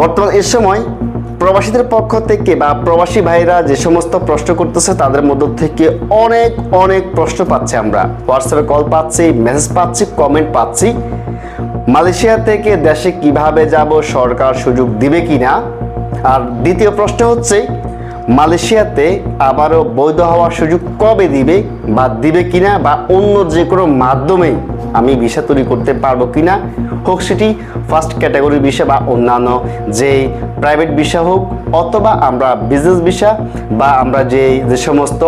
বর্তমান এর সময় প্রবাসীদের পক্ষ থেকে বা প্রবাসী ভাইরা যে সমস্ত প্রশ্ন করতেছে, তাদের মধ্য থেকে অনেক অনেক প্রশ্ন পাচ্ছি আমরা। হোয়াটসঅ্যাপে কল পাচ্ছি মেসেজ পাচ্ছি কমেন্ট পাচ্ছি। মালয়েশিয়া থেকে দেশে কীভাবে যাব, সরকার সুযোগ দিবে কিনা? আর দ্বিতীয় প্রশ্ন হচ্ছে, মালয়েশিয়াতে আবারও বৈধ হওয়ার সুযোগ কবে দিবে বা দিবে কিনা বা অন্য যে কোনো মাধ্যমেই আমি ভিসা তৈরি করতে পারব কিনা? হোক সেটি ফার্স্ট ক্যাটাগরি ভিসা বা অন্যান্য যে প্রাইভেট ভিসা হোক, অথবা আমরা বিজনেস ভিসা বা আমরা যে যে সমস্ত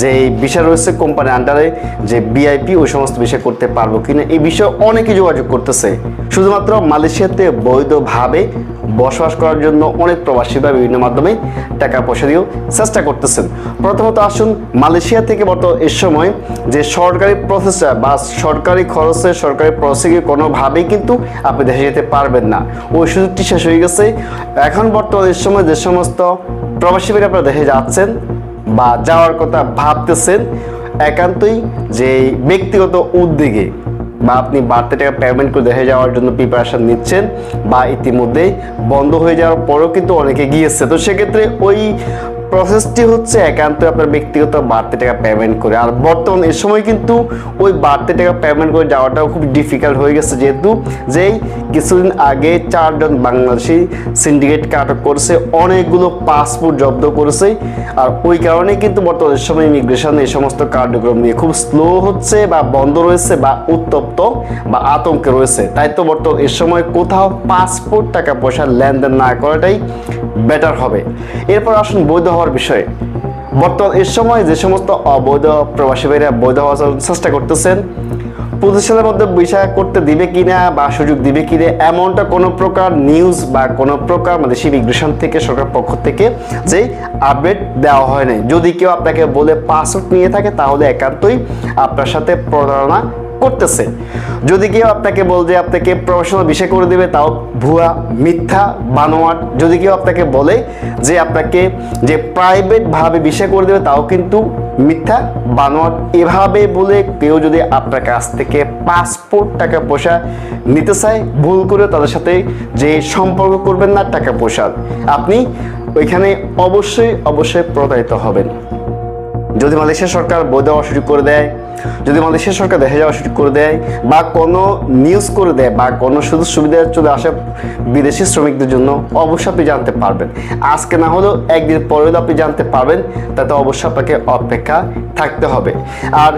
যে ভিসা রয়েছে কোম্পানির আন্ডারে যে বিআইপি ওই সমস্ত বিষয় করতে পারব কিনা, এই বিষয়ে অনেকে যোগাযোগ করতেছে। শুধুমাত্র মালয়েশিয়াতে বৈধভাবে বসবাস করার জন্য অনেক প্রবাসী বা বিভিন্ন মাধ্যমে টাকা পয়সা দিয়েও চেষ্টা করতেছেন। প্রথমত আসুন মালয়েশিয়া থেকে বর্তমান এর সময় যে সরকারি প্রসেসটা বা সরকারি খরচে, সরকারি প্রসেসে কোনোভাবেই কিন্তু আপনি দেশে যেতে পারবেন না। ওই সুযোগটি শেষ হয়ে গেছে। এখন বর্তমান সময়, যে সমস্ত প্রবাসী ভাইরা আপনারা দেশে যাচ্ছেন বা যাওয়ার কথা ভাবতেছেন, একান্তই যে ব্যক্তিগত উদ্যোগে বা আপনি বাড়তি টাকা পেমেন্ট করে দেখে যাওয়ার জন্য প্রিপারেশন নিচ্ছেন বা ইতিমধ্যেই বন্ধ হয়ে যাওয়ার পরেও কিন্তু অনেকে গিয়েছে। তো সেক্ষেত্রে ওই প্রসেসটি হচ্ছে একান্ত আপনার ব্যক্তিগত বাড়তি টাকা পেমেন্ট করে। আর বর্তমান এর সময় কিন্তু ওই বাড়তি টাকা পেমেন্ট করে যাওয়াটাও খুব ডিফিকাল্ট হয়ে গেছে যেহেতু যেই কিছুদিন আগে চারজন বাংলাদেশি সিন্ডিকেটকে আটক করেছে, অনেকগুলো পাসপোর্ট জব্দ করেছে। আর ওই কারণে কিন্তু বর্তমান এর সময় ইমিগ্রেশন এই সমস্ত কার্যক্রম নিয়ে খুব স্লো হচ্ছে বা বন্ধ রয়েছে বা উত্তপ্ত বা আতঙ্কে রয়েছে। তাই তো বর্তমান এর সময় কোথাও পাসপোর্ট টাকা পয়সা লেনদেন না করাটাই বেটার হবে। এরপর আসুন বৈধ হওয়ার বিষয়ে। বর্তমান এর সময় যে সমস্ত অবৈধ প্রবাসী ভাইরা বৈধ হওয়ার চেষ্টা করতেছেন সালের মধ্যে বিষয় করতে দিবে কিনা বা সুযোগ দিবে কিনা, এমনটা কোনো প্রকার নিউজ বা কোনো প্রকার মানে ইমিগ্রেশন থেকে সরকার পক্ষ থেকে যে আপডেট দেওয়া হয় নাই। যদি কেউ আপনাকে বলে পাসপোর্ট নিয়ে থাকে, তাহলে একান্তই আপনার সাথে প্রতারণা করতেছে। যদি কেউ আপনাকে বল যে আপনাকে প্রফেশনাল বিষয় করে দেবে, তাও ভুয়া, মিথ্যা, বানোয়াট। যদি কেউ আপনাকে বলে যে আপনাকে যে প্রাইভেটভাবে বিষয় করে দেবে, তাও কিন্তু মিথ্যা, বানোয়াট। এভাবে বলে কেউ যদি আপনার কাছ থেকে পাসপোর্ট টাকা পয়সা নিতে চায়, ভুল করে তাদের সাথে যে সম্পর্ক করবেন না, টাকা পয়সার আপনি ওইখানে অবশ্যই অবশ্যই প্রতারিত হবেন। যদি মালয়েশিয়া সরকার বই দেওয়া শুরু করে দেয়, যদি মালয়েশিয়া সরকার দেখে যাওয়া শুরু করে দেয়, বা কোনো নিউজ করে দেয়, বা কোনো সুযোগ সুবিধা চলে আসে বিদেশি শ্রমিকদের জন্য, অবশ্যই আপনি জানতে পারবেন। আজকে না হলেও একদিন পরেও আপনি জানতে পারবেন, তাতে অবশ্যই আপনাকে অপেক্ষা থাকতে হবে। আর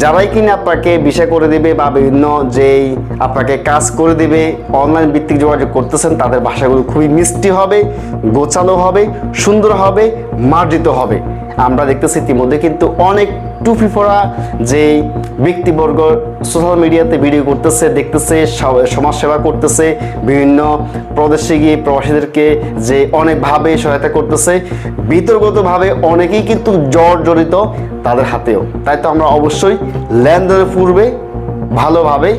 যারাই কিনা আপনাকে বিষয় করে দিবে, বা বিভিন্ন যেই আপনাকে কাজ করে দেবে অনলাইন ভিত্তিক যোগাযোগ করতেছেন, তাদের ভাষাগুলো খুবই মিষ্টি হবে, গোছালো হবে, সুন্দর হবে, মার্জিত হবে। আমরা দেখতেছি ইতিমধ্যে কিন্তু অনেক টুপি পরা যে ব্যক্তিবর্গ সোশ্যাল মিডিয়াতে ভিডিও করতেছে, দেখতেছে সমাজ সেবা করতেছে, বিভিন্ন প্রদেশে গিয়ে প্রবাসীদেরকে যে অনেকভাবে সহায়তা করতেছে বিতর্কতভাবে অনেকেই কিন্তু জ্বর জড়িত তাদের হাতেও। তাই তো আমরা অবশ্যই লেনদেনের পূর্বে ভালোভাবে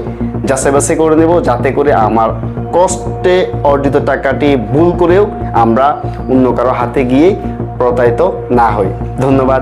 যাচাই বাছাই করে নেব, যাতে করে আমার কষ্টে অর্জিত টাকাটি ভুল করেও আমরা অন্য কারও হাতে গিয়ে প্রতারিত না হই। ধন্যবাদ।